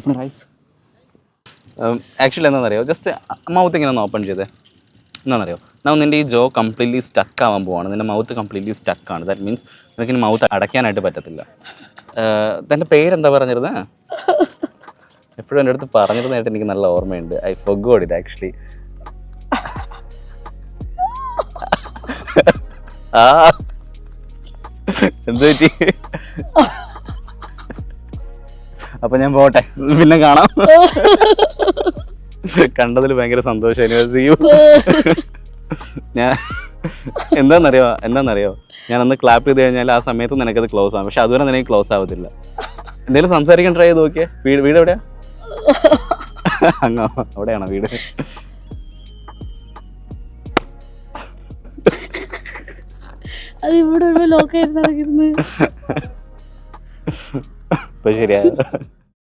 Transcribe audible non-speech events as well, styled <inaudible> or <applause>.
Open rice actually എന്താണെന്നറിയോ? Just mouth ഇങ്ങനെ ഒന്ന് ഓപ്പൺ ചെയ്തേ. എന്താണെന്നറിയോ? ഞാൻ നിന്റെ ഈ ജോ കംപ്ലീറ്റ്ലി സ്റ്റക്ക് ആവാൻ പോവാണ്. നിന്റെ മൗത്ത് കംപ്ലീറ്റ്ലി സ്റ്റക്ക് ആണ്. ദാറ്റ് മീൻസ് നിനക്ക് ഇനി മൗത്ത് അടയ്ക്കാനായിട്ട് പറ്റത്തില്ല. തന്റെ പേരെന്താ പറഞ്ഞിരുന്നത് എപ്പോഴും എന്റെ അടുത്ത് പറഞ്ഞിരുന്നതായിട്ട് എനിക്ക് നല്ല ഓർമ്മയുണ്ട്. ഐ ഫൊഗോഡ് ഇത് ആക്ച്വലി ആ. എന്ത് പറ്റി? അപ്പൊ ഞാൻ പോട്ടെ. പിന്നെ കാണാം. <laughs> കണ്ടതിൽ ഭയങ്കര സന്തോഷം സി യു <laughs> ഞാൻ എന്താണെന്നറിയോ എന്താണെന്നറിയോ ഞാൻ അന്ന് ക്ലാപ്പ് ചെയ്ത് കഴിഞ്ഞാൽ ആ സമയത്ത് നിനക്കത് ക്ലോസ് ആവും പക്ഷെ അതുവരെ നിനക്ക് ക്ലോസ് ആവത്തില്ല. എന്തെങ്കിലും സംസാരിക്കാൻ ട്രൈ ചെയ്ത് നോക്കിയേ. വീട് വീട് എവിടെയാ? <laughs> അങ്ങോ അവിടെയാണോ വീട്? അത് ഇവിടെ ഒരു ലോക്കായിരുന്നു Tô girando. <laughs>